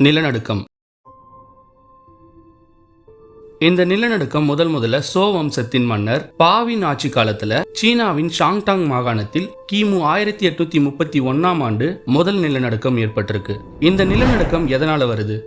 நிலநடுக்கம். இந்த நிலநடுக்கம் முதல் முதல்ல சோ வம்சத்தின் மன்னர் பாவின் ஆட்சி காலத்துல சீனாவின் ஷாங்டாங் மாகாணத்தில் கிமு ஆயிரத்தி எட்நூத்தி முப்பத்தி ஒன்னாம் ஆண்டு முதல் நிலநடுக்கம் ஏற்பட்டிருக்கு. இந்த நிலநடுக்கம் எதனால வருது?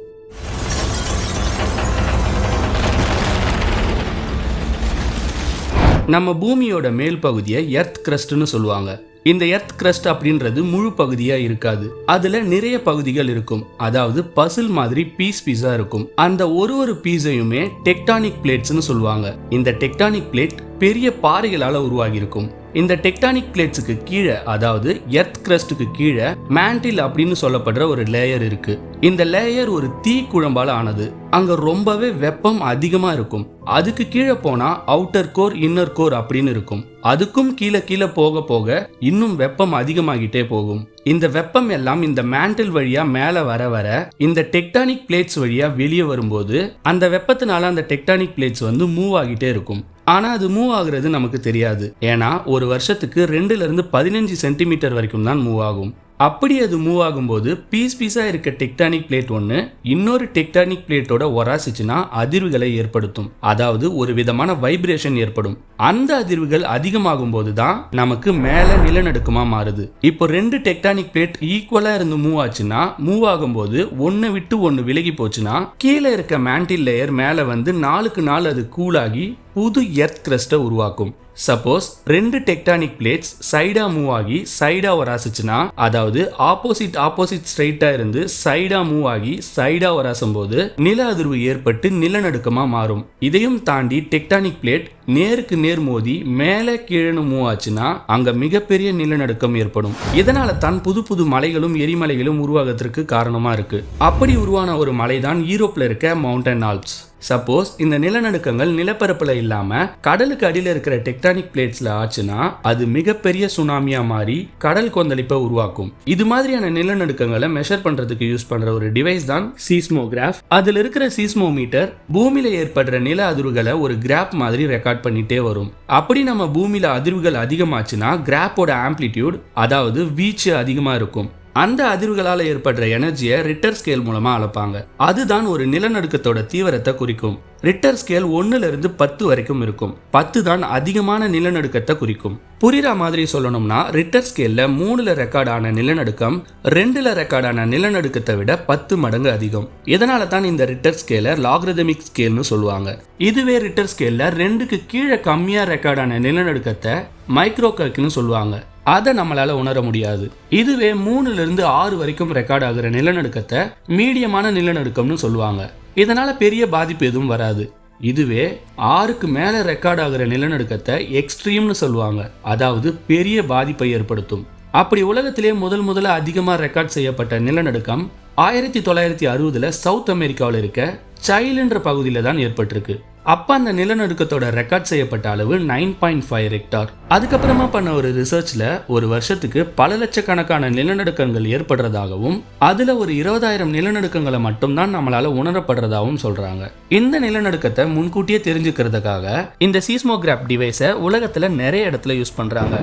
நம்ம பூமியோட மேல் பகுதியை எர்த் கிரஸ்ட்னு சொல்லுவாங்க. இந்த எர்த் கிரஸ்ட் அப்படின்றது முழு பகுதியா இருக்காது. அதுல நிறைய பகுதிகள் இருக்கும். அதாவது பசில் மாதிரி பீஸ் பீஸா இருக்கும். அந்த ஒரு ஒரு பீஸையுமே டெக்டானிக் பிளேட்ஸ்னு சொல்லுவாங்க. இந்த டெக்டானிக் பிளேட் பெரிய பாறைகளால் உருவாகியிருக்கும். இந்த டெக்டானிக் பிளேட்ஸுக்கு கீழே அதாவது எர்த் கிரஸ்டுக்கு கீழே மேண்டில் அப்படின்னு சொல்லப்படுற ஒரு லேயர் இருக்கு. இந்த லேயர் ஒரு தீ குழம்பால் ஆனது. அங்க ரொம்பவே வெப்பம் அதிகமா இருக்கும். அதுக்கு கீழே போனா அவுட்டர் கோர் இன்னர் கோர் அப்படின்னு இருக்கும். அதுக்கும் கீழே கீழே போக போக இன்னும் வெப்பம் அதிகமாகிட்டே போகும். இந்த வெப்பம் எல்லாம் இந்த மேண்டில் வழியா மேல வர வர இந்த டெக்டானிக் பிளேட்ஸ் வழியா வெளியே வரும்போது அந்த வெப்பத்தினால அந்த டெக்டானிக் பிளேட்ஸ் வந்து மூவ் ஆகிட்டே இருக்கும். ஆனால் அது மூவ் ஆகுறது நமக்கு தெரியாது. ஏன்னா ஒரு வருஷத்துக்கு ரெண்டுலேருந்து பதினஞ்சு சென்டிமீட்டர் வரைக்கும் தான் மூவ் ஆகும். அப்படி அது மூவ் ஆகும்போது பீஸ் பீஸாக இருக்க டெக்டானிக் பிளேட் ஒன்று இன்னொரு டெக்டானிக் பிளேட்டோட ஒராசிச்சுன்னா அதிர்வுகளை ஏற்படுத்தும். அதாவது ஒரு விதமான வைப்ரேஷன் ஏற்படும். அந்த அதிர்வுகள் அதிகமாகும் போது தான் நமக்கு மேலே நிலநடுக்கமாக மாறுது. இப்போ ரெண்டு டெக்டானிக் பிளேட் ஈக்குவலாக இருந்து மூவ் ஆச்சுன்னா மூவ் ஆகும்போது ஒன்று விட்டு ஒன்று விலகி போச்சுன்னா கீழே இருக்க மேண்டில் லேயர் மேலே வந்து நாளுக்கு நாள் அது கூலாகி புது எர்த் கிரஸ்ட்டை உருவாக்கும். சப்போஸ் ரெண்டு டெக்டானிக் பிளேட்ஸ் சைடா மூவ் ஆகி சைடா வராசிச்சுன்னா அதாவது ஆப்போசிட் ஆப்போசிட் ஸ்ட்ரைட்டா இருந்து சைடா மூவ் ஆகி சைடா வராசும் போது நில அதிர்வு ஏற்பட்டு நிலநடுக்கமா மாறும். இதையும் தாண்டி டெக்டானிக் பிளேட் நேருக்கு நேர் மோதி மேலே கீழே மூவ் ஆச்சுன்னா அங்க மிகப்பெரிய நிலநடுக்கம் ஏற்படும். இதனால தான் புது புது மலைகளும் எரிமலைகளும் உருவாகத்திற்கு காரணமா இருக்கு. அப்படி உருவான ஒரு மலை தான் யூரோப்ல இருக்க மவுண்டன் ஆல்ப்ஸ் சப்போஸ் இந்த நிலநடுக்கங்கள் நிலப்பரப்புல இல்லாம கடலுக்கு அடியில் இருக்கிற டெக்டானிக் பிளேட்ஸ்ல ஆச்சுன்னா அது மிகப்பெரிய சுனாமியா மாறி கடல் கொந்தளிப்பை உருவாக்கும். இது மாதிரியான நிலநடுக்கங்களை மெஷர் பண்றதுக்கு யூஸ் பண்ற ஒரு டிவைஸ் தான் சீஸ்மோகிராஃப் அதுல இருக்கிற சீஸ்மோமீட்டர் பூமியில ஏற்படுற நில அதிர்வுகளை ஒரு கிராப் மாதிரி ரெக்கார்ட் பண்ணிட்டே வரும். அப்படி நம்ம பூமியில் அதிர்வுகள் அதிகமாச்சுன்னா கிராப்போட ஆம்ப்ளிடியூட் அதாவது வீச்சு அதிகமா இருக்கும். அந்த அதிர்வுகளால் ஏற்படுற எனர்ஜியை ரிட்டர் ஸ்கேல் மூலமாக அளப்பாங்க. அதுதான் ஒரு நிலநடுக்கத்தோட தீவிரத்தை குறிக்கும். ரிட்டர் ஸ்கேல் ஒன்னுல இருந்து பத்து வரைக்கும் இருக்கும். பத்து தான் அதிகமான நிலநடுக்கத்தை குறிக்கும். புரிகிற மாதிரி சொல்லணும்னா ரிட்டர் ஸ்கேல்ல மூணுல ரெக்கார்டான நிலநடுக்கம் ரெண்டுல ரெக்கார்டான நிலநடுக்கத்தை விட பத்து மடங்கு அதிகம். இதனால தான் இந்த ரிட்டர் ஸ்கேலை லாக்ரதமிக் ஸ்கேல்னு சொல்லுவாங்க. இதுவே ரிட்டர் ஸ்கேல்ல ரெண்டுக்கு கீழே கம்மியா ரெக்கார்டான நிலநடுக்கத்தை மைக்ரோ கர்க்குன்னு சொல்லுவாங்க. அதை நம்மளால உணர முடியாது. இதுவே மூணுல இருந்து ஆறு வரைக்கும் ரெக்கார்ட் ஆகுற நிலநடுக்கத்தை மீடியமான நிலநடுக்கம்னு சொல்லுவாங்க. இதனால பெரிய பாதிப்பு எதுவும் வராது. இதுவே ஆறுக்கு மேல ரெக்கார்ட் ஆகுற நிலநடுக்கத்தை எக்ஸ்ட்ரீம்னு சொல்லுவாங்க. அதாவது பெரிய பாதிப்பை ஏற்படுத்தும். அப்படி உலகத்திலே முதல் முதல்ல அதிகமாக ரெக்கார்ட் செய்யப்பட்ட நிலநடுக்கம் ஆயிரத்தி தொள்ளாயிரத்தி அறுபதுல சவுத் அமெரிக்காவில் இருக்க சைல்டுன்ற பகுதியில் தான் ஏற்பட்டிருக்கு. அப்போ அந்த நிலநடுக்கத்தோட ரெக்கார்ட் செய்யப்பட்ட அளவு நைன் பாயிண்ட் ஃபைவ் ரெக்டார் அதுக்கப்புறமா பண்ண ஒரு ரிசர்ச்ல ஒரு வருஷத்துக்கு பல லட்சக்கணக்கான நிலநடுக்கங்கள் ஏற்படுறதாகவும் அதுல ஒரு இருபதாயிரம் நிலநடுக்கங்களை மட்டும்தான் நம்மளால உணரப்படுறதாகவும் சொல்றாங்க. இந்த நிலநடுக்கத்தை முன்கூட்டியே தெரிஞ்சுக்கிறதுக்காக இந்த சீஸ்மோகிராப் டிவைஸை உலகத்துல நிறைய இடத்துல யூஸ் பண்றாங்க.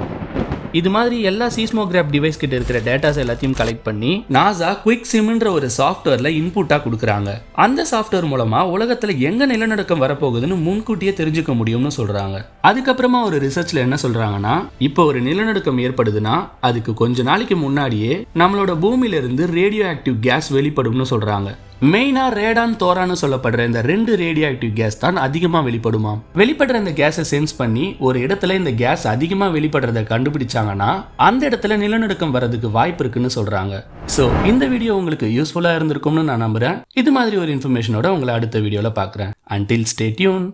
இது மாதிரி எல்லா சீஸ்மோகிராப் டிவைஸ் கிட்ட இருக்கிற டேட்டாஸ் எல்லாத்தையும் கலெக்ட் பண்ணி நாசா குவிக் சிம்ன்ற ஒரு சாஃப்ட்வேர்ல இன்புட்டா கொடுக்குறாங்க. அந்த சாஃப்ட்வேர் மூலமா உலகத்துல எங்க நிலநடுக்கம் வரப்போகுதுன்னு முன்கூட்டியே தெரிஞ்சுக்க முடியும்னு சொல்றாங்க. அதுக்கப்புறமா ஒரு ரிசர்ச்ல என்ன சொல்றாங்கன்னா இப்போ ஒரு நிலநடுக்கம் ஏற்படுதுன்னா அதுக்கு கொஞ்ச நாளைக்கு முன்னாடியே நம்மளோட பூமியில இருந்து ரேடியோ ஆக்டிவ் கேஸ் வெளிப்படும்னு சொல்றாங்க. மெயினாக ரேடான் தோரான்னு சொல்லப்படுற இந்த ரெண்டு ரேடியோ ஆக்டிவ் கேஸ் தான் அதிகமாக வெளிப்படுமாம். வெளிப்படுற இந்த கேஸை சென்ஸ் பண்ணி ஒரு இடத்துல இந்த கேஸ் அதிகமாக வெளிப்படுறத கண்டுபிடிச்சாங்கன்னா அந்த இடத்துல நிலநடுக்கம் வர்றதுக்கு வாய்ப்பு இருக்குன்னு சொல்கிறாங்க ஸோ இந்த வீடியோ உங்களுக்கு யூஸ்ஃபுல்லாக இருந்திருக்கும்னு நான் நம்புகிறேன் இது மாதிரி ஒரு இன்ஃபர்மேஷனோட உங்களை அடுத்த வீடியோவில் பார்க்குறேன் அன்டில் ஸ்டேட்யூன்